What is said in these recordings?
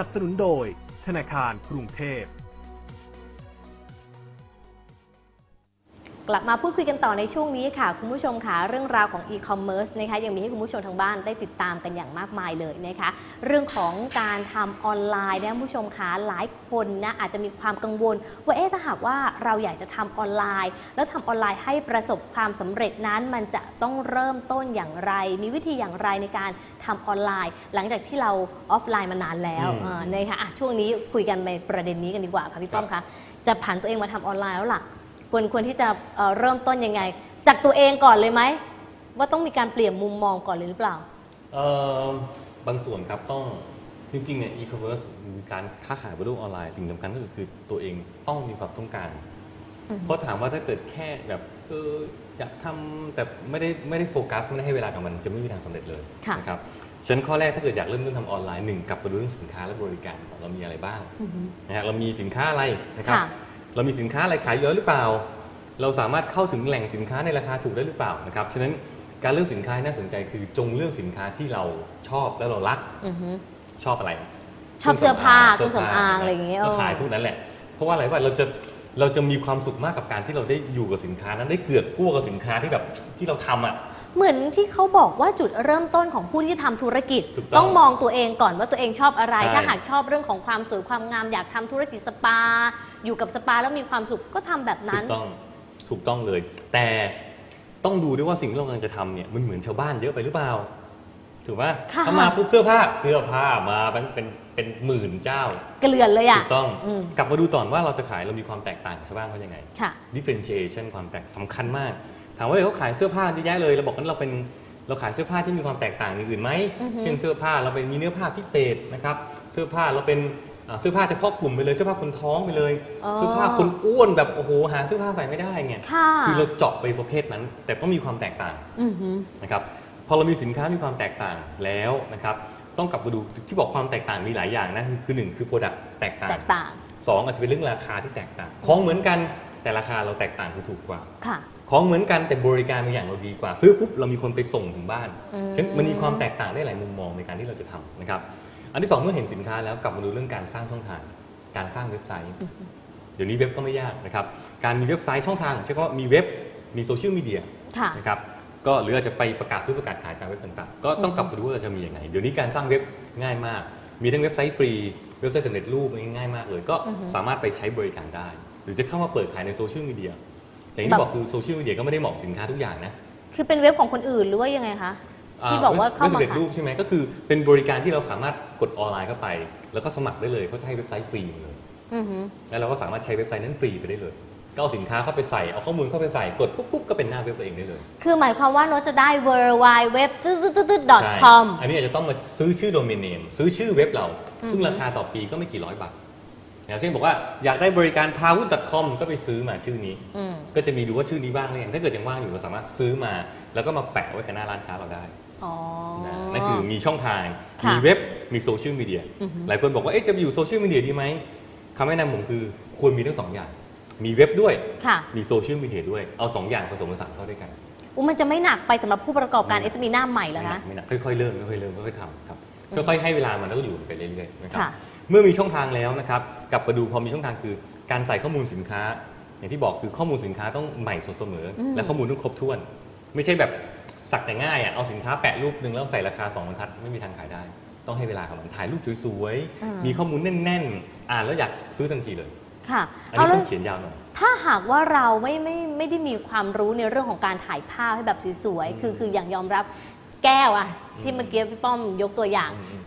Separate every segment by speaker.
Speaker 1: นับสนุนโดย ธนาคารกรุงเทพ
Speaker 2: กลับมาพูดคุยกันต่อในช่วงนี้ค่ะ คุณผู้ชมค่ะเรื่องราวของ e-commerce นะคะยังมีให้คุณผู้ชมทางบ้านได้ติดตามกันอย่างมากมายเลยนะคะเรื่องของการทำออนไลน์นะคุณผู้ชมค่ะหลายคนนะอาจจะมีความกังวล ว่าเอ๊ะถ้าหากว่าเราอยากจะทำออนไลน์ แล้วทำออนไลน์ให้ประสบความสำเร็จนั้น มันจะต้องเริ่มต้นอย่างไร มีวิธีอย่างไรในการทำออนไลน์ หลังจากที่เราออฟไลน์มานานแล้ว
Speaker 3: อืม
Speaker 2: อ่านะคะอะช่วงนี้คุยกันในประเด็นนี้กันดีกว่าค่ะพี่ป้อมคะจะผ่านตัวเองมาทำออนไลน์แล้วล่ะ ควรควรที่จะเอ่อเริ่มต้นยังไง จากตัวเองก่อนเลยไหม ว่าต้องมีการเปลี่ยนมุมมองก่อนเลยหรือเปล่า
Speaker 3: เอ่อบางส่วนครับต้องจริงๆเนี่ยอีคอมเมิร์ซการค้าขายบนโลกออนไลน์สิ่งสำคัญก็คือคือตัวเองต้องมีความต้องการ
Speaker 2: อืม
Speaker 3: เพราะถามว่าถ้าเกิดแค่แบบเอออยากทำแต่ไม่ได้ไม่ได้โฟกัสไม่ได้ให้เวลากับมันจะไม่มีทางสำเร็จเลย
Speaker 2: ค่ะ
Speaker 3: นะครับฉะนันข้อแรกถ้าเกิดอยากเริ่มต้นทำออนไลน์หนึ่งกลับไปดูเรื่องสินค้าและบริการก่อนเรามีอะไรบ้าง
Speaker 2: อือฮึ
Speaker 3: นะฮะเรามีสินค้าอะไรนะครับ
Speaker 2: ค่ะ
Speaker 3: เรามีสินค้าอะไรขายเยอะหรือเปล่า เราสามารถเข้าถึงแหล่งสินค้าในราคาถูกได้หรือเปล่านะครับฉะนั้นการเลือกสินค้าที่น่าสนใจคือจงเลือกสินค้าที่เราชอบและเรารัก
Speaker 2: อือฮึ
Speaker 3: ชอบอะไร
Speaker 2: ชอบเสื้อผ้า
Speaker 3: เครื่อง
Speaker 2: เครื่องสำอางอะไรอย่างเงี้ย
Speaker 3: ก็
Speaker 2: เออ
Speaker 3: ขายพวกนั้นแหละ เพราะว่าอะไรว่าเราจะเราจะมีความสุขมากกับการที่เราได้อยู่กับสินค้านั้นได้เกือกกลัวกับสินค้าที่แบบที่เราทำอะ
Speaker 2: เหมือนที่เขาบอกว่าจุดเริ่มต้นของผู้ที่ทำธุรกิจ
Speaker 3: ถูกต้อง
Speaker 2: ต้องมองตัวเองก่อนว่าตัวเองชอบอะไร
Speaker 3: ใช่
Speaker 2: ถ้าหากชอบเรื่องของความสวยความงามอยากทำธุรกิจสปา อยู่กับสปาแล้วมีความสุขก็ทำแบบ
Speaker 3: ถู
Speaker 2: นั้น
Speaker 3: กต้องถูกต้องเลย แต่ต้องดูด้วยว่าสิ่งที่เรากำลังจะทำเนี่ยมันเหมือนชาวบ้านเยอะไปหรือเปล่าถูกไหม
Speaker 2: ค่ะ
Speaker 3: ถ้ามาปุ๊บเสื้อผ้าเสื้อผ้ามาเป็นเป็นเป็นหมื่นเจ้า
Speaker 2: เกลือนเลย
Speaker 3: ถู
Speaker 2: อะ
Speaker 3: กต้อง
Speaker 2: อืม
Speaker 3: กลับมาดูต่อนว่าเราจะขายเรามีความแตกต่างกับชาวบ้านเขายังไง
Speaker 2: ค่ะ
Speaker 3: differentiation ความแตกสำคัญมาก ถามว่าเดี๋ยวเขาขายเสื้อผ้าเยอะแยะเลยเราบอกว่าเราเป็นเราขายเสื้อผ้าที่มีความแตกต่างอย่างอื่นไหม
Speaker 2: อือฮึ
Speaker 3: เช่นเสื้อผ้าเราเป็นมีเนื้อผ้าพิเศษนะครับเสื้อผ้าเราเป็นอ่า เสื้อผ้าเฉพาะกลุ่มไปเลยเสื้อผ้าคนท้องไปเลยเสื้อผ้าคนอ้วนแบบโอ้โหหาเสื้อผ้าใส่ไม่ได้ไง
Speaker 2: ค่ะ
Speaker 3: คือเราเจาะไปประเภทนั้น แต่ต้องมีความแตกต่าง
Speaker 2: อือฮึ
Speaker 3: นะครับพอเรามีสินค้ามีความแตกต่างแล้วนะครับต้องกลับมาดูที่บอกความแตกต่างมีหลายอย่างนะคือคือหนึ่งคือโปรดักต์แตกต่าง
Speaker 2: แตกต่าง
Speaker 3: สองอาจจะเป็นเรื่องราคาที่แตกต่าง ของเหมือนกันแต่ราคาเราแตกต่างคือถูกกว่า
Speaker 2: ค่ะ
Speaker 3: ของเหมือนกันแต่บริการบางอย่างเราดีกว่า ซื้อปุ๊บเรามีคนไปส่งถึงบ้าน
Speaker 2: อืม
Speaker 3: ฉะนั้นมันมีความแตกต่างได้หลายมุมมองในการที่เราจะทำนะครับ อันที่สองเมื่อเห็นสินค้าแล้วกลับมาดูเรื่องการสร้างช่องทาง การสร้างเว็บไซต์ เดี๋ยวนี้เว็บก็ไม่ยากนะครับ การมีเว็บไซต์ช่องทางใช่ก็มีเว็บ มีโซเชียลมีเดีย
Speaker 2: ค่ะ
Speaker 3: นะครับ ก็หรืออาจจะไปประกาศซื้อประกาศขายตามเว็บต่างๆ ก็ต้องกลับมาดูว่าเราจะมียังไง เดี๋ยวนี้การสร้างเว็บง่ายมาก มีทั้งเว็บไซต์ฟรี เว็บไซต์สำเร็จรูปอันนี้ง่ายมากเลย ก็
Speaker 2: อือฮึ
Speaker 3: สามารถไปใช้บริการได้ หรือจะเข้ามาเปิดขายในโซเชียลมีเดียแต่อย่างที่บอกคือโซเชียลมีเดียก็ไม่ได้เหมาะกับสินค้าทุกอย่างนะ
Speaker 2: คือเป็นเว็บของคนอื่นหรือว่ายังไงคะ ที่บอกว่าเข้ามา
Speaker 3: เว็บสำเร็จ
Speaker 2: ขาย
Speaker 3: รูปใช่ไหมก็คือเป็นบริการที่เราสามารถกดออนไลน์เข้าไป แล้วก็สมัครได้เลยเขาจะให้เว็บไซต์ฟรีเลย
Speaker 2: อือฮึ
Speaker 3: แล้วเราก็สามารถใช้เว็บไซต์นั้นฟรีไปได้เลยก็เอาสินค้าเข้าไปใส่ เอาข้อมูลเข้าไปใส่กดปุ๊บปุ๊บก็เป็นหน้าเว็บตัวเองได้เลย
Speaker 2: คือหมายความว่าโน้ตจะได้ w w w ตึ๊ดตึ๊ดตึ๊ดตึ๊ด
Speaker 3: ใช่
Speaker 2: com
Speaker 3: อันนี้อาจจะต้องมาซื้อชื่อโดเมนเนมซื้อชื่อเว็บเรา
Speaker 2: อือฮึ
Speaker 3: ซึ่งราคาต่อปีก็ไม่กี่ร้อยบาทอย่างเช่นบอกว่าอยากได้บริการพาวุธ .com ก็ไปซื้อมาชื่อนี้
Speaker 2: อืม
Speaker 3: ก็จะมีดูว่าชื่อนี้ว่างหรือยังถ้าเกิดยังว่างอยู่เราสามารถซื้อมา แล้วก็มาแปะไว้กับหน้าร้านค้าเราได้
Speaker 2: อ๋อ
Speaker 3: นะนั่นคือมีช่องทาง
Speaker 2: ค่ะ
Speaker 3: มีเว็บ มีโซเชียลมีเดีย
Speaker 2: อือฮึ
Speaker 3: หลายคนบอกว่า เอ๊ะ จะไปอยู่โซเชียลมีเดียดีไหมคำแนะนำผมคือควรมีทั้งสองอย่าง มีเว็บด้วย
Speaker 2: ค่ะ
Speaker 3: มีโซเชียลมีเดียด้วย เอาสองอย่างผสมผสานเข้าด้วยกัน
Speaker 2: อุยมันจะไม่หนักไปสำหรับผู้ประกอบการ
Speaker 3: ไม่หนัก
Speaker 2: SME หน้าใหม่เหรอ
Speaker 3: ไม่หนั
Speaker 2: คะ
Speaker 3: กไม่หนักค่อยๆเริ่มค่อยๆเริ่มค่อยๆทำครับค่อยๆให้เวลามันแล้วก็อยู่ไปเรื่อยๆนะครับ
Speaker 2: ค่ะ
Speaker 3: เมื่อมีช่องทางแล้วนะครับ กลับมาดูพอมีช่องทางคือ การใส่ข้อมูลสินค้า อย่างที่บอกคือข้อมูลสินค้าต้องใหม่สดเสมออ
Speaker 2: ม
Speaker 3: และข้อมูลต้องครบถ้วน ไม่ใช่แบบ สักแต่ง่ายอะเอาสินค้าแปะรูปหนึ่งแล้วใส่ราคาสองบรรทัดไม่มีทางขายได้ ต้องให้เวลากับมันถ่ายรูปสวยๆ มีข้อมูลแน่นๆ อ่านแล้วอยากซื้อทันทีเลย
Speaker 2: ค่ะ
Speaker 3: อัน
Speaker 2: เอา
Speaker 3: นี้
Speaker 2: แล้
Speaker 3: ต้
Speaker 2: ว
Speaker 3: องเขียนยาวหน่อย
Speaker 2: ถ้าหากว่าเราไม่ไม่ไม่ได้มีความรู้ในเรื่องของการถ่ายภาพให้แบบสวย
Speaker 3: อืม
Speaker 2: ๆคือคืออย่างยอมรับแก้วอะ
Speaker 3: อืม
Speaker 2: ที่เมื่อกี้พี่ป้อมยกตัวอย่าง
Speaker 3: อืม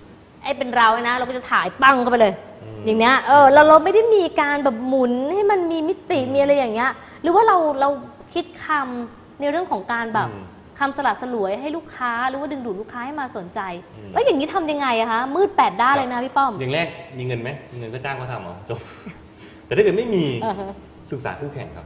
Speaker 2: ไอ้เป็นเรานะ เราก็จะถ่ายปั้งเข้าไปเลย
Speaker 3: อืม
Speaker 2: อย่างเนี้ยเออเราเราไม่ได้มีการแบบหมุนให้มันมีมิติมีอะไรอย่างเงี้ย หรือว่าเราเราคิดคำในเรื่องของการแบบ
Speaker 3: อืม
Speaker 2: คำสลัดสลวยให้ลูกค้าหรือว่าดึงดูดลูกค้าให้มาสนใจ
Speaker 3: อืม
Speaker 2: แล้วอย่างนี้ทำยังไงอะคะมืดแปดด้านเลยนะพี่ป้อม
Speaker 3: อย่างแรกมีเงินไหมมีเงินก็จ้างเขาทำเอาจบ แต่ถ้าเกิดไม่มี
Speaker 2: อ่าฮะ
Speaker 3: ศึกษาคู่แข่งครับ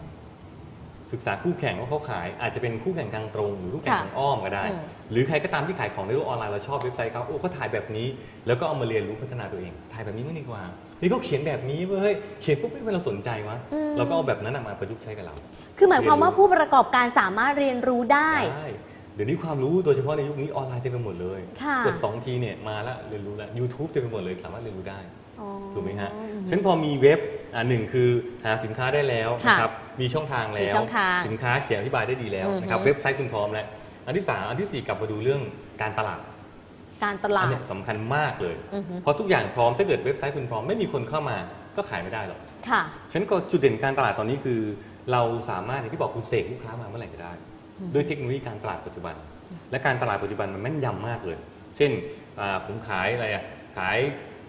Speaker 3: ศึกษาคู่แข่งว่าเขาขาย อาจจะเป็นคู่แข่งทางตรง หรือคู่แข่ง
Speaker 2: ค่ะ
Speaker 3: ทางอ้อมก็ได้
Speaker 2: อืม
Speaker 3: หรือใครก็ตามที่ขายของในโลกออนไลน์เราชอบเว็บไซต์เขาโอ้เขาถ่ายแบบนี้ แล้วก็เอามาเรียนรู้พัฒนาตัวเอง ถ่ายแบบนี้ไม่ดีกว่านี่เขาเขียนแบบนี้เว้ยเขียนปุ๊บไม่เป็นเราสนใจวะ
Speaker 2: อืม
Speaker 3: เราก็เอาแบบนั้นน่ะมาประยุกต์ใช้กับเรา
Speaker 2: คือหมายความว่า
Speaker 3: เรียนรู้
Speaker 2: ผู้ประกอบการสามารถเรียนรู้ได้
Speaker 3: ได้เดี๋ยวนี้ความรู้โดยเฉพาะในยุคนี้ออนไลน์เต็มไปหมดเลย
Speaker 2: ค่ะ
Speaker 3: กดสองทีเนี่ยมาแล้วเรียนรู้แล้ว YouTube เต็มไปหมดเลยสามารถเรียนรู้ได้
Speaker 2: อ๋อ
Speaker 3: ถูกไหมฮะ
Speaker 2: อืม
Speaker 3: ฉะนันพอมีเว็บอ่าหนึ่งคือหาสินค้าได้แล้ว
Speaker 2: ค่ะ
Speaker 3: นะครับ มีช่องทางแล้
Speaker 2: มี
Speaker 3: ว
Speaker 2: ช่องทาง
Speaker 3: สินค้าเขียนอธิบายได้ดีแล้ว
Speaker 2: อือฮึ
Speaker 3: นะครับเว็บไซต์คุณพร้อมแล้ว อันที่สามอันที่สี่กลับมาดูเรื่องการตลาด
Speaker 2: การตลา
Speaker 3: อัน
Speaker 2: ด
Speaker 3: เนี้ยสำคัญมากเลย
Speaker 2: อือฮึ
Speaker 3: เพราะทุกอย่างพร้อมถ้าเกิดเว็บไซต์คุณพร้อมไม่มีคนเข้ามาก็ขายไม่ได้หรอก
Speaker 2: ค่ะ
Speaker 3: ฉะนั้นก็จุดเด่นการตลาดตอนนี้คือ เราสามารถอย่างที่บอกคุณเสกลูกค้ามาเมื่อไหร่ก็ได้
Speaker 2: อืม
Speaker 3: ด้วยเทคโนโลยีการตลาดปัจจุบัน และการตลาดปัจจุบันมันแม่นยำมากเลย เช่นอ่าผมขายอะไรอะขาย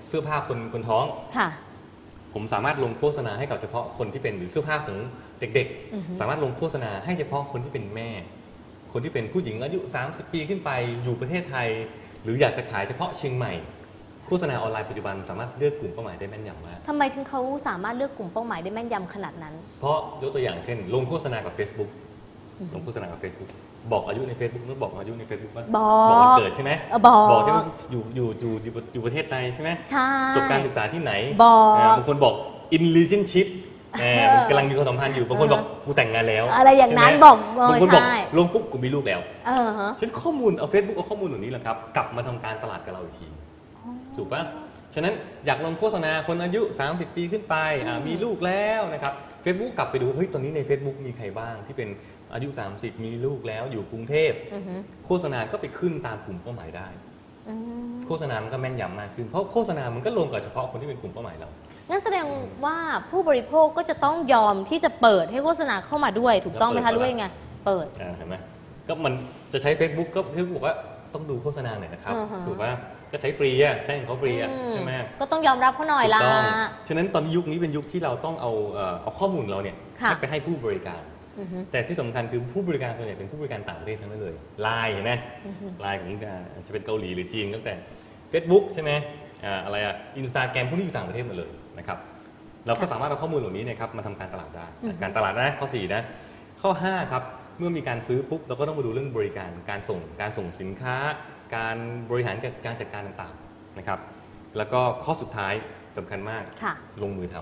Speaker 3: เสื้อผ้าคนคนท้อง
Speaker 2: ค่ะ
Speaker 3: ผมสามารถลงโฆษณาให้กับเฉพาะคนที่เป็นหรือเสื้อผ้าของ เด็ก
Speaker 2: อือฮึ
Speaker 3: ๆสามารถลงโฆษณาให้เฉพาะคนที่เป็นแม่ คนที่เป็นผู้หญิงอายุ 30 ปีขึ้นไปอยู่ประเทศไทย หรืออยากจะขายเฉพาะเชียงใหม่โฆษณาออนไลน์ปัจจุบันสามารถเลือกกลุ่มเป้าหมายได้แม่นยำมาก
Speaker 2: ทำไมถึงเขาสามารถเลือกกลุ่มเป้าหมายได้แม่นยำขนาดนั้น
Speaker 3: เพราะยกตัวอย่างเช่น ลงโฆษณากับ Facebook
Speaker 2: อือฮึ
Speaker 3: ลงโฆษณากับ Facebook บอกอายุใน Facebook นึกบอกอายุใน Facebook ว่า
Speaker 2: บอก
Speaker 3: บอกวันเกิดใช่ไหม
Speaker 2: เออบอก
Speaker 3: บอกที่ว่าอยู่อยู่อยู่อยู่อยู่ประเทศใดใช่ไหม
Speaker 2: ใช่
Speaker 3: จบการศึกษาที่ไหน
Speaker 2: บอกา
Speaker 3: บางคนบอก in relationship แหม
Speaker 2: เออกำ
Speaker 3: ลังมีความสัมพันธ์อยู่บางคนบอกกูแต่งงานแล้ว
Speaker 2: อะไรอย่างนั้น
Speaker 3: ใช่ไหม
Speaker 2: บอกเออบา
Speaker 3: งคนบอก
Speaker 2: ใช่
Speaker 3: ลงปุ๊บกูมีลูกแล้ว
Speaker 2: เออฮะ
Speaker 3: ฉันข้อมูลเอา Facebook เอาข้อมูลเหล่านี้แหละครับ กลับมาทำการตลาดกับเราอีกทีถูกปะฉะนั้นอยากลงโฆษณาคนอายุ 30 ปีขึ้นไปอ่ามีลูกแล้วนะครับ Facebook กลับไปดูเฮ้ยตอนนี้ใน Facebook มีใครบ้างที่เป็นอายุ 30 มีลูกแล้วอยู่กรุงเทพ
Speaker 2: อือฮึ
Speaker 3: โฆษณาก็ไปขึ้นตามกลุ่มเป้าหมายได้
Speaker 2: อืม
Speaker 3: โฆษณามันก็แม่นยำมากขึ้น เพราะโฆษณามันก็ลงกับเฉพาะคนที่เป็นกลุ่มเป้าหมายเรา
Speaker 2: งั้นแสดงว่าผู้บริโภคก็จะต้องยอมที่จะเปิดให้โฆษณาเข้ามาด้วย ถูกต้องไหม
Speaker 3: แล้วเปิด
Speaker 2: คะด้วยไง เปิด
Speaker 3: อ่าเห็นไหมก็มันจะใช้ Facebook ก็ที่บอกว่าต้องดูโฆษณาหน่อยนะครับ
Speaker 2: อือฮะ
Speaker 3: ถูกป่ะก็ใช้ฟรีอะใช้ของเขาฟรีอะ
Speaker 2: อืม
Speaker 3: ใช่ไหม
Speaker 2: ก็ต้องยอมรับเขาหน่อย
Speaker 3: ถู
Speaker 2: ละ
Speaker 3: กต้องฉะนั้นตอนนี้ยุคนี้เป็นยุคที่เราต้องเอาเอ่อเอาข้อมูลเราเนี่ย
Speaker 2: ค่ะ
Speaker 3: ให้ไปให้ผู้บริการ
Speaker 2: อือฮึ
Speaker 3: แต่ที่สำคัญคือผู้บริการส่วนใหญ่เป็นผู้บริการต่างประเทศทั้งนั้นเลยไลน์เห็นไหม
Speaker 2: อือฮึ
Speaker 3: ไลน์ของอ่าจะเป็นเกาหลีหรือจีนก็แล้วแต่ Facebook ใช่ไหมอ่าอะไรอะอินสตาแกรมพวกนี้อยู่ต่างประเทศหมดเลย นะครับเราก็สามารถเอาข้อมูลเหล่านี้เนะครับมาทำการตลาดได้
Speaker 2: อือฮึ
Speaker 3: การตลาดนะข้อ4นะข้อ5ครับเมื่อมีการซื้อปุ๊บเราก็ต้องมาดูเรื่องบริการการส่งการส่งสินค้า การบริหารจัดการจัดการต่างๆนะครับ แล้วก็ข้อสุดท้ายสำคัญมาก
Speaker 2: ค่ะ
Speaker 3: ลงมือท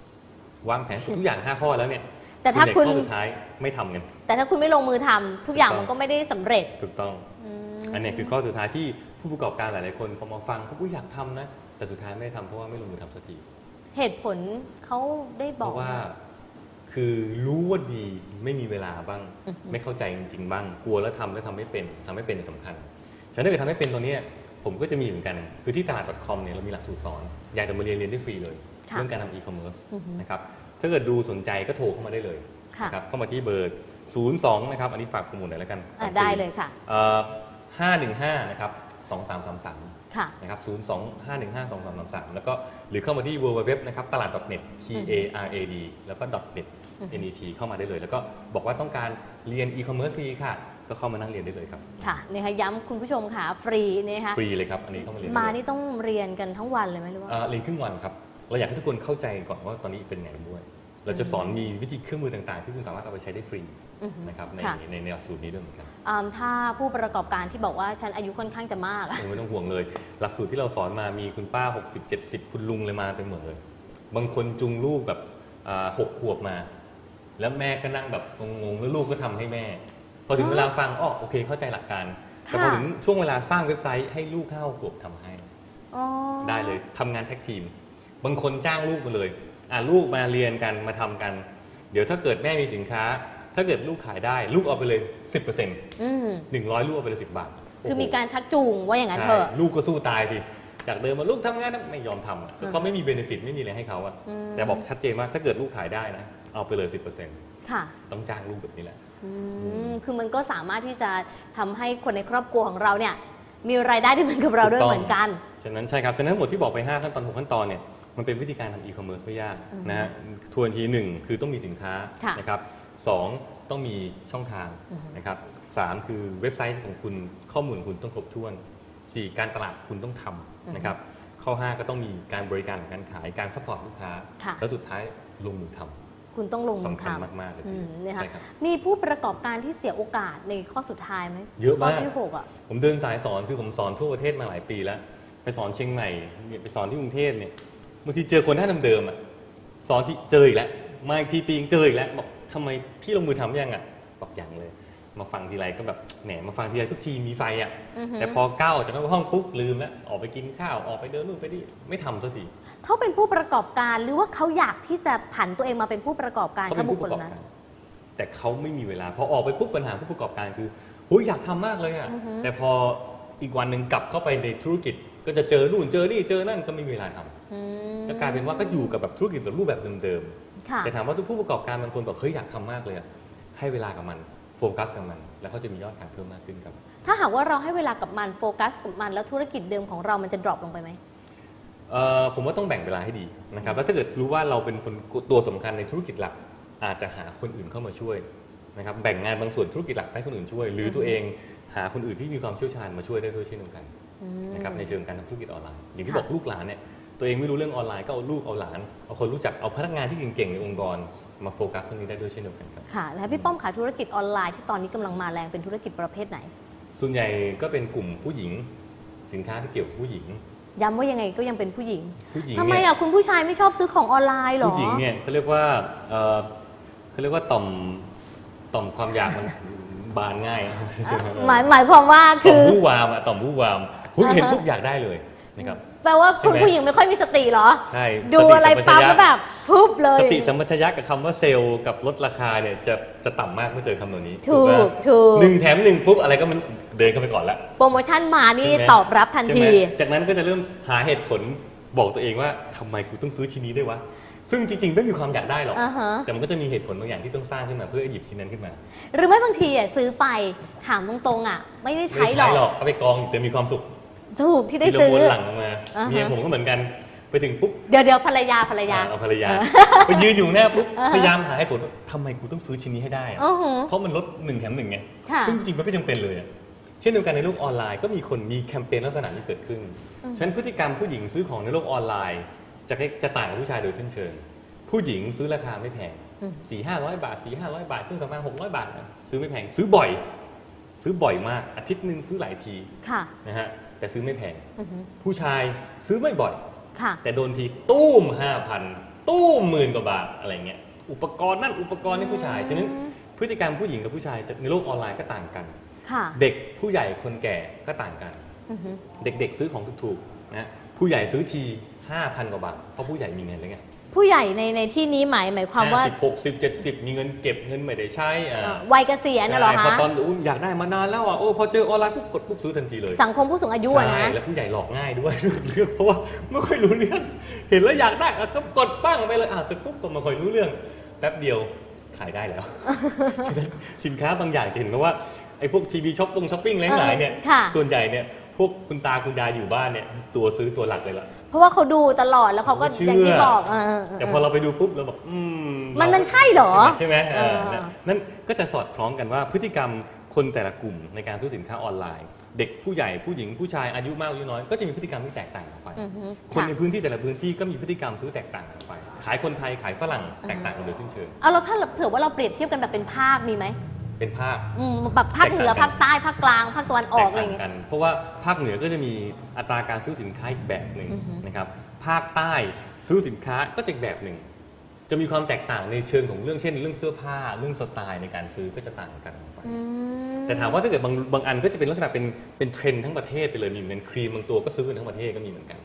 Speaker 3: ำวางแผนทุกอย่าง 5 ข้อแล้วเนี่ย
Speaker 2: แต่ถ้า
Speaker 3: ส่วนใหญ่
Speaker 2: คุณ
Speaker 3: ข้อสุดท้ายไม่ทำกัน
Speaker 2: แต่ถ้าคุณไม่ลงมือทำทุกอย่าง
Speaker 3: ถูกต้อง
Speaker 2: มันก็ไม่ได้สำเร็จ
Speaker 3: ถูกต้อง
Speaker 2: อืม
Speaker 3: อันเนี้ยคือข้อสุดท้ายที่ผู้ประกอบการหลายๆคนพอมาฟังพวกอยากทำนะแต่สุดท้ายไม่ได้ทำเพราะว่าไม่ลงมือทำสักที
Speaker 2: เหตุผลเขาได้
Speaker 3: เพ
Speaker 2: บอก
Speaker 3: ราะว่า คือรู้ว่าดีไม่มีเวลาบ้าง
Speaker 2: อือฮึ
Speaker 3: ไม่เข้าใจจริงๆบ้าง กลัวแล้วทำแล้วทำไม่เป็นทำไม่เป็นเนี่ยสำคัญฉะนั้นถ้าเกิดทำไม่เป็นตัวเนี้ยผมก็จะมีเหมือนกัน คือที่ตลาด .com เนี่ยเรามีหลักสูตรสอน อยากจะมาเรียนเรียนได้ฟรีเลย
Speaker 2: ค่ะ
Speaker 3: เรื่องการทำอีคอมเมิร์ซ
Speaker 2: อือฮึ
Speaker 3: นะครับถ้าเกิดดูสนใจก็โทรเข้ามาได้เลย
Speaker 2: ค่ะ
Speaker 3: นะครับเข้ามาที่เบอร์ 02 นะครับ อันนี้ฝากข้อมูลหน่อยแล้วกัน
Speaker 2: อะได้เลยค่ะ
Speaker 3: เอ่อ515 นะครับ 2333
Speaker 2: ค่ะ
Speaker 3: นะครับ02 515 2333 แล้วก็หรือเข้ามาที่ www นะครับตลาด .net t a r a d แล้วก็ .net
Speaker 2: อือฮึ
Speaker 3: net เข้ามาได้เลย แล้วก็บอกว่าต้องการเรียน e-commerce ฟรีค่ะ ก็เข้ามานั่งเรียนได้เลยครับ
Speaker 2: ค่ะนะคะย้ำคุณผู้ชมค่ะฟรีนะคะ
Speaker 3: ฟรีเลยครับอันนี้เข้ามาเรียนได้
Speaker 2: มา
Speaker 3: เลย
Speaker 2: นี่ต้องเรียนกันทั้งวันเลยไหมหรือว่า
Speaker 3: เอ่อเรียนครึ่งวันครับเราอยากให้ทุกคนเข้าใจก่อนว่าตอนนี้เป็นไงด้วย เราจะสอนมีวิธีเครื่องมือต่างๆ ที่คุณสามารถเอาไปใช้ได้ฟรี
Speaker 2: อือฮึ
Speaker 3: นะครับใน
Speaker 2: ค่ะ
Speaker 3: ในในหลักสูตรนี้ด้วยเหมือนกัน
Speaker 2: อ่าถ้าผู้ประกอบการที่บอกว่าฉันอายุค่อนข้างจะมากอะ
Speaker 3: ไม่ต้องห่วงเลย หลักสูตรที่เราสอนมามีคุณป้า 60 70 คุณลุงเลยมาเต็มหมดเลย บางคนจุงลูกแบบอ่าหกขวบมา แล้วแม่ก็นั่งแบบงงๆแล้วลูกก็ทำให้แม่ พอถึงเวลาฟังอ้อโอเค เข้าใจหลักการแต่พอถึงช่วงเวลาสร้างเว็บไซต์ให้ลูกเท่าขวบทำให้
Speaker 2: อ๋อ
Speaker 3: ได้เลยทำงานแท็กทีม บางคนจ้างลูกมาเลย อะลูกมาเรียนกันมาทำกัน เดี๋ยวถ้าเกิดแม่มีสินค้า ถ้าเกิดลูกขายได้ ลูกเอาไปเลย 10%
Speaker 2: อืม
Speaker 3: 100ลูกเอาไปเลย10บาท
Speaker 2: คือ
Speaker 3: โโห
Speaker 2: มีการชักจูงว่าอย่างนั้นเถ
Speaker 3: ใช่
Speaker 2: อะ
Speaker 3: ลูกก็สู้ตายสิจากเดิมมาลูกทำงานนะไม่ยอมทำอะแล้วเขาไม่มีเบนฟิตไม่มีอะไรให้เขาอะ
Speaker 2: อืม
Speaker 3: แต่บอกชัดเจนว่าถ้าเกิดลูกขายได้นะ เอาไปเลย 10%
Speaker 2: ค่ะ
Speaker 3: ต้องจ้างลูกแบบนี้แหละ
Speaker 2: อืมคือมันก็สามารถที่จะทำให้คนในครอบครัวของเราเนี่ยมีรายได้ที่เหมือนกับเราด้วย
Speaker 3: ถูกต้อง
Speaker 2: เหมือนกัน
Speaker 3: ฉะนั้นใช่ครับ ฉะนั้นทั้งหมดที่บอกไป 5 ขั้นตอน 6 ขั้นตอนเนี่ย มันเป็นวิธีการทำอีคอมเมิร์ซไม่ยาก
Speaker 2: อืม
Speaker 3: นะฮะทวนทีหนึ่งคือต้องมีสินค้า
Speaker 2: ค่ะ
Speaker 3: นะครับสองต้องมีช่องทาง
Speaker 2: อือฮึ
Speaker 3: นะครับสามคือเว็บไซต์ของคุณข้อมูลของคุณต้องครบถ้วนสี่การตลาดคุณต้องทำนะครับข้อ5ก็ต้องมีการบริการการขายการซัพพอร์ตลูกค้า
Speaker 2: ค่ะ
Speaker 3: แล้วสุดท้ายลงมือทำ
Speaker 2: คุณต้องลงมือ
Speaker 3: สำคัญ
Speaker 2: ทำ
Speaker 3: มากๆเลย
Speaker 2: อื
Speaker 3: ที
Speaker 2: ม
Speaker 3: เดียว
Speaker 2: นะคะ
Speaker 3: ใช่ครับ
Speaker 2: มีผู้ประกอบการที่เสียโอกาสในข้อสุดท้ายไหม
Speaker 3: เยอะมาก
Speaker 2: ข้อที่หกอะ
Speaker 3: ผมเดินสายสอนคือผมสอนทั่วประเทศมาหลายปีแล้ว ไปสอนเชียงใหม่ไปสอนที่กรุงเทพเนี่ย บางทีเจอคนท่าเดิมๆอะสอนที่เจออีกแล้วมาอีกทีปีงเจออีกแล้วบอกทำไมพี่ลงมือทำยังอะบอกยังเลย มาฟังทีไรก็แบบแหมมาฟังทีไรทุกทีมีไฟอะ
Speaker 2: อือฮึ
Speaker 3: แต่พอก้าวออกจากห้องปุ๊บลืมแล้วออกไปกินข้าวออกไปเดินนู่นไปนี่ไม่ทำสักที
Speaker 2: เขาเป็นผู้ประกอบการหรือว่าเขาอยากที่จะผันตัวเองมาเป็นผู้ประกอบการ
Speaker 3: เขาเป็น
Speaker 2: บุค
Speaker 3: ผู้
Speaker 2: ค
Speaker 3: ป
Speaker 2: ล
Speaker 3: ระกอบ
Speaker 2: นั้น
Speaker 3: การแต่เขาไม่มีเวลาพอออกไปปุ๊บปัญหาผู้ประกอบการคือหุยอยากทำมากเลยอะ
Speaker 2: อือฮึ
Speaker 3: แต่พออีกวันหนึ่งกลับเข้าไปในธุรกิจ ก็จะเจอนู่นเจอนี่เจอนั่นก็ไม่มีเวลาทำ
Speaker 2: อืม
Speaker 3: จะกลายเป็นว่าก็อยู่กับแบบธุรกิจแบบรูปแบบเดิม
Speaker 2: ค่ะ
Speaker 3: ๆแต่ถามว่าทุกผู้ประกอบการบางคนบอกเฮ้ยอยากทำมากเลยอะให้เวลากับมันโฟกัสกับมัน แล้วก็จะมียอดขายเพิ่มมากขึ้นครับ
Speaker 2: ถ้าหากว่าเราให้เวลากับมันโฟกัสกับมันแล้วธุรกิจเดิมของเรามันจะดรอปลงไปไหม
Speaker 3: เอ่อผมว่าต้องแบ่งเวลาให้ดีนะครับแล้วถ้าเกิดรู้ว่าเราเป็นคนตัวสำคัญในธุรกิจหลัก อาจจะหาคนอื่นเข้ามาช่วยนะครับแบ่งงานบางส่วนธุรกิจหลักให้คนอื่นช่วย หรือตัวเองหาคนอื่นที่มีความเชี่ยวชาญมาช่วยได้ด้วยเช่นเดียวกัน
Speaker 2: อืม
Speaker 3: นะครับในเชิงการทำธุรกิจออนไลน์อย่างที่
Speaker 2: ค่ะ
Speaker 3: บอกลูกหลานเนี่ย ตัวเองไม่รู้เรื่องออนไลน์ก็เอาลูกเอาหลานเอาคนรู้จักเอาพนักงานที่เก่งๆในองค์กรมาโฟกัสตรงนี้ได้ด้วยเช่นเดียวกันครับ
Speaker 2: ค่ะ แล้วพี่ป้อมขาธุรกิจออนไลน์ที่ตอนนี้กำลังมาแรงเป็นธุรกิจประเภทไหน
Speaker 3: ส่วนใหญ่ก็เป็นกลุ่มผู้หญิง สินค้าที่เกี่ยวกับผู้หญิง
Speaker 2: ย้ำว่ายังไงก็ยังเป็นผู้หญิง
Speaker 3: ผู้หญิง
Speaker 2: ทำไม
Speaker 3: เนี่ย
Speaker 2: อะคุณผู้ชายไม่ชอบซื้อของออนไลน์เหรอ
Speaker 3: ผู้หญิงเนี่ยเขาเรียกว่าเอ่อเขาเรียกว่าต่อมต่อมความอยากมันบานง่ายใช่ไหม
Speaker 2: หมายหมายความว่า
Speaker 3: ต่
Speaker 2: คืออ
Speaker 3: มผู้วามอะต่อมผู้วามหุ้ย
Speaker 2: อ่าฮะ
Speaker 3: เห็นปุ๊บอยากได้เลยนะครับ
Speaker 2: แปลว่าคุณ
Speaker 3: ใช่ไหม
Speaker 2: ผู้หญิงไม่ค่อยมีสติเหรอ
Speaker 3: ใช่
Speaker 2: ดู
Speaker 3: สติ
Speaker 2: อะไร
Speaker 3: สัมปชัญญะ
Speaker 2: ปั๊บแล้วแบบพุบเลย
Speaker 3: สติสัมปชัญญะกับคำว่าเซลล์กับลดราคาเนี่ยจะจะต่ำมากเมื่อเจอคำเหล่านี้
Speaker 2: ถูก
Speaker 3: ไหม
Speaker 2: ถูก
Speaker 3: หนึ่งแถมหนึ่งปุ๊บอะไรก็ไมันเดินเข้าไปก่อนละ
Speaker 2: โปรโมชั่นมานี่
Speaker 3: ใช่ไหม
Speaker 2: ตอบรับทัน
Speaker 3: ใช่ไหม
Speaker 2: ที
Speaker 3: จากนั้นก็จะเริ่มหาเหตุผลบอกตัวเองว่าทำไมกูต้องซื้อชิ้นนี้ด้วยวะ ซึ่งจริงๆไม่มีความอยากได้หรอก
Speaker 2: อ่าฮะ
Speaker 3: แต่มันก็จะมีเหตุผลบางอย่างที่ต้องสร้างขึ้นมาเพื่อหยิบชิ้นนั้นขึ้นมา
Speaker 2: หรือไม่บางทีอะซื้อไปถามตรงๆอะ ไม่ได้
Speaker 3: ไม่
Speaker 2: ใช้
Speaker 3: ได้
Speaker 2: หร
Speaker 3: ใช้หร
Speaker 2: อ
Speaker 3: อกกก็ไปกองอยู่แต่มีความสุข
Speaker 2: ถูกที่ได้
Speaker 3: ทีละ
Speaker 2: ซื้อ
Speaker 3: ม้วนหลังออกมา
Speaker 2: อ่าฮะ
Speaker 3: เมียผมก็เหมือนกันไปถึงปุ๊บ
Speaker 2: เดี๋ยวเดี๋ยวภรรยาภรรยา
Speaker 3: อ่าเอาภรรยา
Speaker 2: เออ
Speaker 3: ไปยืนอยู่หน้าปุ๊บ
Speaker 2: อ่าฮะ
Speaker 3: พยายามหาเหตุผลว่าทำไมกูต้องซื้อชิ้นนี้ให้ได้อะ
Speaker 2: อือหือ
Speaker 3: เพราะมันลดหนึ่งแถมหนึ่งไง
Speaker 2: ค่ะ
Speaker 3: ซึ่งจริงๆมันไม่จำเป็นเลยอะเช่นเดียวกันในโลกออนไลน์ก็มีคนมีแคมเปญลักษณะนี้เกิดขึ้น
Speaker 2: อืม
Speaker 3: ฉะนั้นพฤติกรรมผู้หญิงซื้อของในโลกออนไลน์ จะคล้ายจะต่างกับผู้ชายโดยสิ้นเชิง ผู้หญิงซื้อราคาไม่แพง
Speaker 2: อืม
Speaker 3: สี่ห้าร้อยบาทสี่ห้าร้อยบาทเครื่องสำอางหกร้อยบาทนะซื้อไม่แพงซื้อบ่อย ซื้อบ่อยมากอาทิตย์หนึ่งซื้อหลายที
Speaker 2: ค่ะ
Speaker 3: นะฮะ แต่ซื้อไม่แพง
Speaker 2: อือหือ
Speaker 3: ผู้ชายซื้อไม่บ่อย
Speaker 2: ค่ะ
Speaker 3: แต่โดนทีตู้มห้าพันตู้มหมื่นกว่าบาทอะไรเงี้ยอุปกรณ์นั่นอุปกรณ์นี่ผู้ชายฉะนั้นพฤติกรรมผู้หญิงกับผู้ชายจะในโลกออนไลน์ก็ต่างกัน
Speaker 2: ค่ะ
Speaker 3: เด็กผู้ใหญ่คนแก่ก็ต่างกัน
Speaker 2: อือหือ
Speaker 3: เด็กๆซื้อของถูกๆนะผู้ใหญ่ซื้อที 5,000 กว่าบาทเพราะผู้ใหญ่มีเงินเลยไง
Speaker 2: ผู้ใหญ่ในในที่นี้หมายหมายความว่า
Speaker 3: สิบหกสิบเจ็ดสิบมีเงินเก็บเงินไม่ได้ใช้อ่า
Speaker 2: เอ่อวัยเกษียณน่ะเหรอ
Speaker 3: ใช่พอ
Speaker 2: คะ
Speaker 3: ตอนอุ๊ยอยากได้มานานแล้วอะโอ้พอเจอออนไลน์ปุ๊บกดปุ๊บซื้อทันทีเลย
Speaker 2: สังคมผู้สูงอายุอะนะ
Speaker 3: ใช่แล้วผู้ใหญ่หลอกง่ายด้วยเรื่องเพราะว่าไม่ค่อยรู้เรื่องเห็นแล้วอยากได้อะก็กดปั้งไปเลยอะแต่ปุ๊บก็ไม่ค่อยรู้เรื่องแป๊บเดียวขายได้แล้วฉะนั้นสินค้าบางอย่างจะเห็นไหมว่าไอ้พวกทีวีช้อปปิ้งช้อปปิ้งหลายๆเนี่ย
Speaker 2: ค่ะ
Speaker 3: ส่วนใหญ่เนี่ยพวกคุณตาคุณยายอยู่บ้านเนี่ยตัวซื้อตัวหลักเลยล่ะ
Speaker 2: เพราะว่าเขาดูตลอดแล้วเขาก็
Speaker 3: เชื่อ
Speaker 2: อ
Speaker 3: อ
Speaker 2: ย่างที่บอกเออ
Speaker 3: แต่พอเราไปดูปุ๊บเราบอกอืม
Speaker 2: มัน
Speaker 3: เรา
Speaker 2: มันใช่เหรอ
Speaker 3: ใช่ไหมใช่ไหม
Speaker 2: เออ
Speaker 3: เออนะนั่นก็จะสอดคล้องกันว่าพฤติกรรมคนแต่ละกลุ่มในการซื้อสินค้าออนไลน์ เด็กผู้ใหญ่ผู้หญิงผู้ชายอายุมากอายุน้อยก็จะมีพฤติกรรมที่แตกต่างออกไป
Speaker 2: อือฮึ
Speaker 3: คน
Speaker 2: ค่ะ
Speaker 3: ในพื้นที่แต่ละพื้นที่ก็มีพฤติกรรมซื้อแตกต่างกันออกไป ขายคนไทยขายฝรั่งแตกต่างกันโดยสิ้นเชิง
Speaker 2: เอาแล้วถ้าเผื่อว่าเราเปรียบเทียบกันแบบเป็นภาคมีไหม
Speaker 3: เป็นภาค
Speaker 2: อืมแบบภาคเหนือ
Speaker 3: แตกต่างกัน
Speaker 2: ภาคใต้ภาคกลางภาคตะวันอ
Speaker 3: แต
Speaker 2: อก
Speaker 3: ก
Speaker 2: อะไรอ
Speaker 3: ต่าง
Speaker 2: ย่างเงี้ย
Speaker 3: กัน เพราะว่าภาคเหนือก็จะมีอัตราการซื้อสินค้าอีกแบบหนึ่ง
Speaker 2: อือฮึ
Speaker 3: นะครับภาคใต้ซื้อสินค้าก็จะอีกแบบหนึ่ง จะมีความแตกต่างในเชิงของเรื่องเช่น เรื่องเสื้อผ้าเรื่องสไตล์ในการซื้อก็จะต่างกันออกไป
Speaker 2: อืม
Speaker 3: แต่ถามว่าถ้าเกิดบางบางอันก็จะเป็นลักษณะเป็นเป็นเทรนด์ทั้งประเทศไปเลยมีเหมือนกันครีมบางตัวก็ซื้อกันทั้งประเทศก็มีเหมือนกัน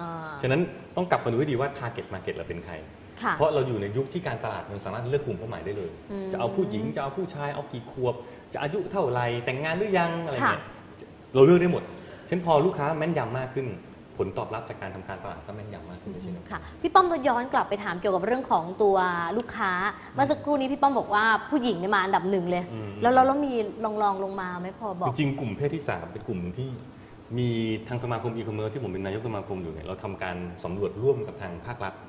Speaker 2: อ่า
Speaker 3: ฉะนั้นต้องกลับมาดูให้ดีว่า target market เราเป็นใคร
Speaker 2: ค่ะ
Speaker 3: เพราะเราอยู่ในยุคที่การตลาดมันสามารถเลือกกลุ่มเป้าหมายได้เลย
Speaker 2: อืม
Speaker 3: จะเอาผู้หญิงจะเอาผู้ชายเอากี่ขวบ จะอายุเท่าไหรแต่งงานหรือยังอะไร
Speaker 2: ค่ะ
Speaker 3: เงี้ยเราเลือกได้หมดเช่นพอลูกค้าแม่นยำมากขึ้นผลตอบรับจากการทำการตลาดก็แม่นยำมากขึ้นด้วยเช่นเดียวกัน
Speaker 2: ค่ะพี่ป้อมจะย้อนกลับไปถามเกี่ยวกับเรื่องของตัวลูกค้า เมื่อสักครู่นี้พี่ป้อมบอกว่าผู้หญิงเนี่ยมาอันดับหนึ่งเลย
Speaker 3: อืม
Speaker 2: แล้วเราแล้วมีลองลองลงมาไหมพอบอก
Speaker 3: จริงๆกลุ่มเพศที่ 3 เป็นกลุ่มหนึ่งที่มีทางสมาคมอีคอมเมิร์ซที่ผมเป็นนายกสมาคมอยู่เนี่ยเราทำการสำรวจร่วมกับทางภาครัฐ
Speaker 2: อือฮึ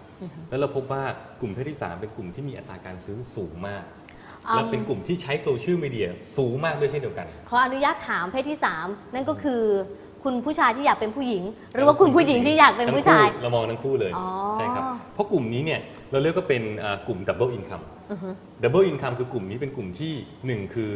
Speaker 3: แล้วเราพบว่ากลุ่มเพศที่ 3 เป็นกลุ่มที่มีอัตราการซื้อสูงมาก
Speaker 2: อืม
Speaker 3: และเป็นกลุ่มที่ใช้โซเชียลมีเดียสูงมากด้วยเช่นเดียวกัน
Speaker 2: ขออนุญาตถามเพศที่ 3 นั่นก็คือคุณผู้ชายที่อยากเป็นผู้หญิง หรือว่าคุณผู้หญิงที่อยากเป็นผู้ชาย
Speaker 3: ทั้งคู่เรามองทั้งคู่เลย
Speaker 2: อ๋อ
Speaker 3: ใช่ครับ เพราะกลุ่มนี้เนี่ยเราเรียกว่าเป็นอ่ากลุ่มดับเบิลอินคัม
Speaker 2: อือฮึ
Speaker 3: ดับเบิลอินคัมคือกลุ่มนี้เป็นกลุ่มที่หนึ่งคือ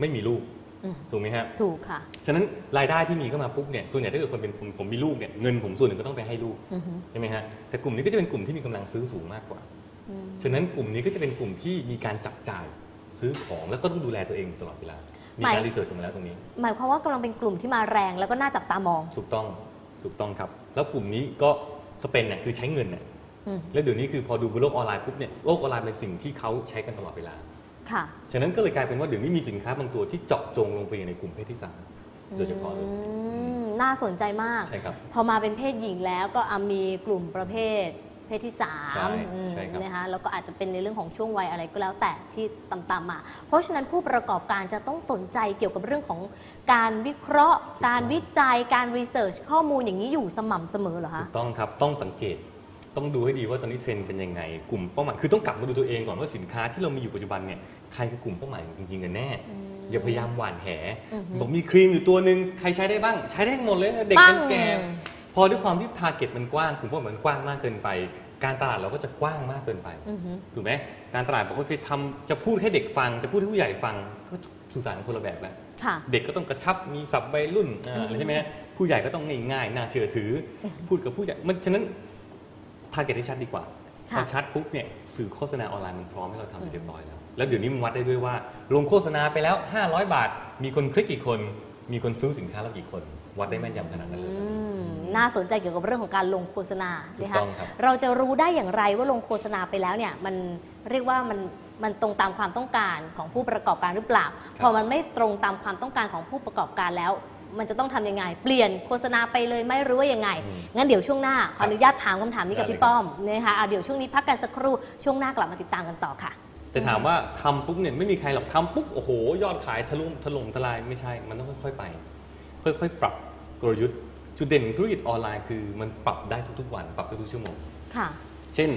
Speaker 3: ไม่มีลูก
Speaker 2: อืม
Speaker 3: ถูกไหมฮะ
Speaker 2: ถูกค่ะ
Speaker 3: ฉะนั้นรายได้ที่มีเข้ามาปุ๊บเนี่ยส่วนใหญ่ถ้าเกิดคนเป็นผมผมมีลูกเนี่ยเงินผมส่วนหนึ่งก็ต้องไปให้ลูก
Speaker 2: อือฮึ
Speaker 3: ใช่ไหมฮะแต่กลุ่มนี้ก็จะเป็นกลุ่มที่มีกำลังซื้อสูงมากกว่า
Speaker 2: อืม
Speaker 3: ฉะนั้นกลุ่มนี้ก็จะเป็นกลุ่มที่มีการจับจ่ายซื้อของแล้วก็ต้องดูแลตัวเองอยู่ตลอดเวลา มี
Speaker 2: หมาย
Speaker 3: การรีเสิร์ชมาแล้วตรงนี้
Speaker 2: หมายความว่ากำลังเป็นกลุ่มที่มาแรงแล้วก็น่าจับตามอง
Speaker 3: ถูกต้องถูกต้องครับ แล้วกลุ่มนี้ก็สเปนเนี่ยคือใช้เงินเนี่ย
Speaker 2: อืม
Speaker 3: แล้วเดี๋ยวนี้คือพอดูบนโลกออนไลน์ปุ๊บเนี่ยโลกออนไลน์เป็นสิ่งที่เขาใช้กันตลอดเวลา
Speaker 2: ค่ะ
Speaker 3: ฉะนั้นก็เลยกลายเป็นว่าเดี๋ยวนี้มีสินค้าบางตัวที่เจาะจงลงไปในกลุ่มเพศที่สามโดยเฉพาะเลย
Speaker 2: อืมน่าสนใจมาก
Speaker 3: ใช่ครับ
Speaker 2: พอมาเป็นเพศหญิงแล้วก็อะมีกลุ่มประเภท เพศที่สา
Speaker 3: ใช่
Speaker 2: มอืม
Speaker 3: ใช่ครับ
Speaker 2: นะคะแล้วก็อาจจะเป็นในเรื่องของช่วงวัยอะไรก็แล้วแต่ที่ตามๆมา เพราะฉะนั้นผู้ประกอบการจะต้องสนใจเกี่ยวกับเรื่องของการวิเคราะห์ การวิจัยการรีเสิร์ชข้อมูลอย่างนี้อยู่สม่ำเสมอเหรอคะ
Speaker 3: ถูกต้องครับ ต้องสังเกต ต้องดูให้ดีว่าตอนนี้เทรนด์เป็นยังไง กลุ่มเป้าหมายคือต้องกลับมาดูตัวเองก่อนว่าสินค้าที่เรามีอยู่ปัจจุบันเนี่ยใครคือกลุ่มเป้าหมายจริงๆกันแน่
Speaker 2: อืม
Speaker 3: อย่าพยายามหว่านแห
Speaker 2: อือฮึ
Speaker 3: บอกมีครีมอยู่ตัวหนึ่งใครใช้ได้บ้าง ใช้ได้หมดเลยนะเด็ก
Speaker 2: ปั้
Speaker 3: เป็
Speaker 2: ง
Speaker 3: นแก่พอด้วยความที่ทาร์เก็ตมันกว้างกลุ่มเป้าหมายมันกว้างมากเกินไป การตลาดเราก็จะกว้างมากเกินไป
Speaker 2: อือหือ
Speaker 3: ถูกไหมการตลาดบอกว่าจะทำจะพูดให้เด็กฟัง จะพูดให้ผู้ใหญ่ฟังก็สื่อสารกันคนละแบบแล้ว
Speaker 2: ค่ะ
Speaker 3: เด็กก็ต้องกระชับมีศัพท์วัยรุ่นอ่า
Speaker 2: อืม
Speaker 3: อะไรใช่ไหมฮะผู้ใหญ่ก็ต้องง่ายๆน่าเชื่อถือ พูดกับผู้ใหญ่มันฉะนั้น ทาร์เก็ตให้ชัดดีกว่าพ
Speaker 2: ค่ะ
Speaker 3: อชัดปุ๊บเนี่ยสื่อโฆษณาออนไลน์มันพร้อมให้เราทำเรียบร้อยแล้ว แล้วเดี๋ยวนี้มันวัดได้ด้วยว่า ลงโฆษณาไปแล้ว 500 บาท มีคนคลิกกี่คน มีคนซื้อสินค้าเรากี่คน วัดได้แม่นยำขนาดนั้นเลย
Speaker 2: อืมน่าสนใจเกี่ยวกับเรื่องของการลงโฆษณา
Speaker 3: ถูก
Speaker 2: นะคะ
Speaker 3: ต้องครับ
Speaker 2: เราจะรู้ได้อย่างไรว่าลงโฆษณาไปแล้วเนี่ยมันเรียกว่ามันมันตรงตามความต้องการของผู้ประกอบการหรือเปล่า พอมันไม่ตรงตามความต้องการของผู้ประกอบการแล้ว มันจะต้องทำยังไง เปลี่ยนโฆษณาไปเลยไหม่รู้ว่ายังไง
Speaker 3: อืม
Speaker 2: งั้นเดี๋ยวช่วงหน้าขออนุญาตถามคำถามนี้กับ
Speaker 3: ได้เลย
Speaker 2: พี่ป้อมนะคะอะเดี๋ยวช่วงนี้พักกันสักครู่ช่วงหน้ากลับมาติดตามกันต่อค่ะ
Speaker 3: แต่ถามว่าทำปุ๊บเนี่ยไม่มีใครหรอกทำปุ๊บโอ้โห ยอดขายทะลุถล่มทลายไม่ใช่ มันต้องค่อยๆไป ค่อยๆ ปรับกลยุทธ์จุดเด่นของธุรกิจออนไลน์คือมันปรับได้ทุกๆวัน ปรับได้ทุกชั่วโมง
Speaker 2: ค่ะ
Speaker 3: เช่น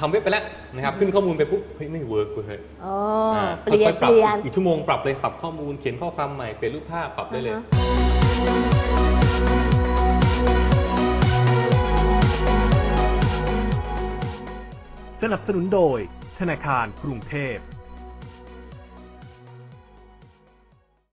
Speaker 3: ทำเว็บไปแล้วนะครับขึ้นข้อมูลไปปุ๊บเฮ้ยไม่เวิร์กเฮ้ย
Speaker 2: อ๋อ
Speaker 3: อ่า
Speaker 2: เปลี่ยน
Speaker 3: ค่อๆป
Speaker 2: เป
Speaker 3: รับ
Speaker 2: ลี่ยน
Speaker 3: อีกชั่วโมงปรับเลยปรับข้อมูลเขียนข้อความใหม่เปลี่ยนรูปภาพปรับได้เลย
Speaker 2: อ่าฮะ
Speaker 1: สนับสนุนโดยธนาคารกรุงเทพ